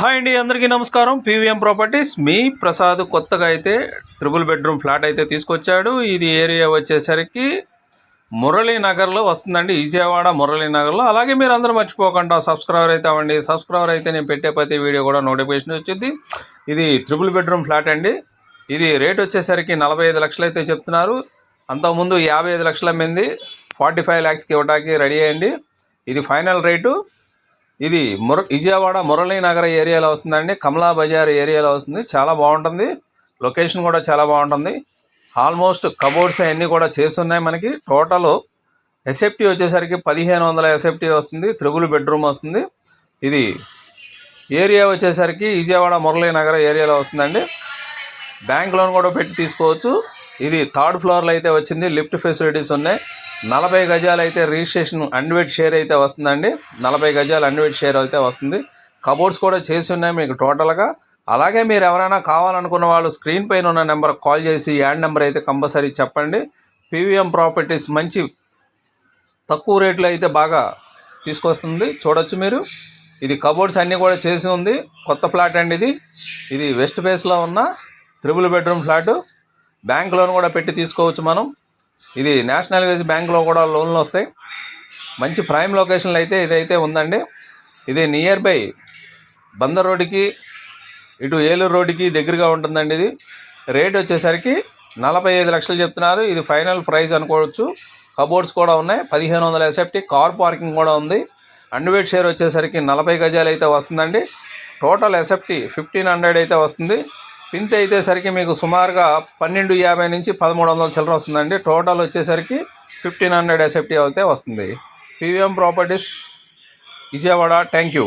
Hi అండి అందరికీ నమస్కారం. పీవీఎం ప్రాపర్టీస్ మీ ప్రసాద్ కొత్తగా అయితే ట్రిపుల్ బెడ్రూమ్ ఫ్లాట్ అయితే తీసుకొచ్చాడు. ఇది ఏరియా వచ్చేసరికి మురళీనగర్లో వస్తుందండి విజయవాడ మురళీనగర్లో అలాగే మీరు అందరూ మర్చిపోకుండా సబ్స్క్రైబర్ అయితే అవ్వండి. సబ్స్క్రైబర్ అయితే నేను పెట్టే ప్రతి వీడియో కూడా నోటిఫికేషన్ వచ్చింది. ఇది త్రిబుల్ బెడ్రూమ్ ఫ్లాట్ అండి. ఇది రేట్ వచ్చేసరికి నలభై ఐదు లక్షలు అయితే చెప్తున్నారు. అంతకుముందు యాభై ఐదు లక్షల మంది ఫార్టీ ఫైవ్ ల్యాక్స్కి ఇవ్వడానికి రెడీ అయ్యండి. ఇది ఫైనల్ రేటు. ఇది ముర విజయవాడ మురళీనగర్ ఏరియాలో వస్తుందండి. కమలా బజార్ ఏరియాలో వస్తుంది. చాలా బాగుంటుంది. లొకేషన్ కూడా చాలా బాగుంటుంది. ఆల్మోస్ట్ కబోర్డ్స్ అవన్నీ కూడా చేస్తున్నాయి మనకి. టోటల్ ఎసెప్టీ వచ్చేసరికి పదిహేను వందల ఎసెప్టీ వస్తుంది. త్రిబుల్ బెడ్రూమ్ వస్తుంది. ఇది ఏరియా వచ్చేసరికి విజయవాడ మురళీనగర్ ఏరియాలో వస్తుందండి. బ్యాంక్ లోన్ కూడా పెట్టి తీసుకోవచ్చు. ఇది థర్డ్ ఫ్లోర్లో అయితే వచ్చింది. లిఫ్ట్ ఫెసిలిటీస్ ఉన్నాయి. నలభై గజాలు అయితే రిజిస్ట్రేషన్ అన్వెట్ షేర్ అయితే వస్తుందండి. నలభై గజాలు అన్వెట్ షేర్ అయితే వస్తుంది. కబోర్డ్స్ కూడా చేసి ఉన్నాయి మీకు టోటల్గా. అలాగే మీరు ఎవరైనా కావాలనుకున్న వాళ్ళు స్క్రీన్ పైన ఉన్న నెంబర్ కాల్ చేసి యాడ్ నెంబర్ అయితే కంపల్సరీ చెప్పండి. పీవీఎం ప్రాపర్టీస్ మంచి తక్కువ రేట్లో అయితే బాగా తీసుకొస్తుంది. చూడొచ్చు మీరు. ఇది కబోర్డ్స్ అన్నీ కూడా చేసి ఉంది. కొత్త ఫ్లాట్ అండి ఇది. ఇది వెస్ట్ ఫేస్లో ఉన్న triple bedroom flat. Bank loan కూడా పెట్టి తీసుకోవచ్చు మనం. ఇది నేషనల్ బ్యాంకులో బ్యాంక్లో కూడా లోన్లు వస్తాయి. మంచి ప్రైమ్ లొకేషన్లో అయితే ఇదైతే ఉందండి. ఇది నియర్ బై బందర్ రోడ్డుకి ఇటు ఏలూరు రోడ్డుకి దగ్గరగా ఉంటుందండి ఇది. రేట్ వచ్చేసరికి నలభై ఐదు లక్షలు చెప్తున్నారు. ఇది ఫైనల్ ప్రైస్ అనుకోవచ్చు. కబోర్డ్స్ కూడా ఉన్నాయి. పదిహేను వందల ఎస్ఎఫ్టీ కార్ పార్కింగ్ కూడా ఉంది. అండ్వేట్ షేర్ వచ్చేసరికి నలభై గజాలు అయితే వస్తుందండి. టోటల్ ఎస్ఎఫ్టీ ఫిఫ్టీన్ హండ్రెడ్ అయితే వస్తుంది. పింత్ అయితేసరికి మీకు సుమారుగా పన్నెండు యాభై నుంచి పదమూడు వందల చిల్లర వస్తుందండి. టోటల్ వచ్చేసరికి ఫిఫ్టీన్ హండ్రెడ్ ఎసెప్టీ అయితే వస్తుంది. PVM properties Vijayawada thank you